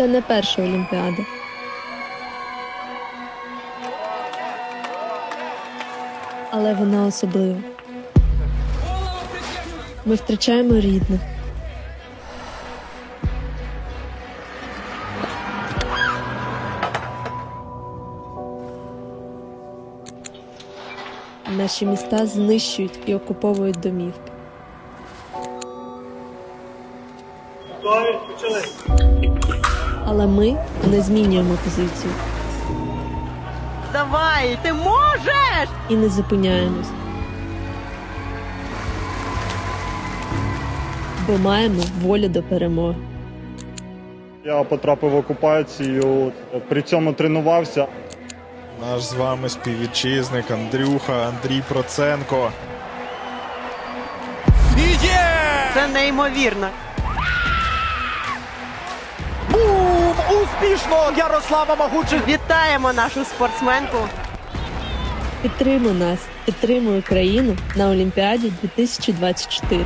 Це не перша Олімпіада. Але вона особлива. Ми втрачаємо рідних. Наші міста знищують і окуповують домівки. Готові? Почали. Але ми не змінюємо позицію Давай, ти можеш! і не зупиняємось. Бо маємо волю до перемоги. Я потрапив в окупацію, при цьому тренувався. Наш з вами співвітчизник Андрюха Андрій Проценко. І є! Це неймовірно. Успішно! Ярослава Магучих Вітаємо нашу спортсменку. Підтримуй нас, підтримуй Україну на Олімпіаді 2024.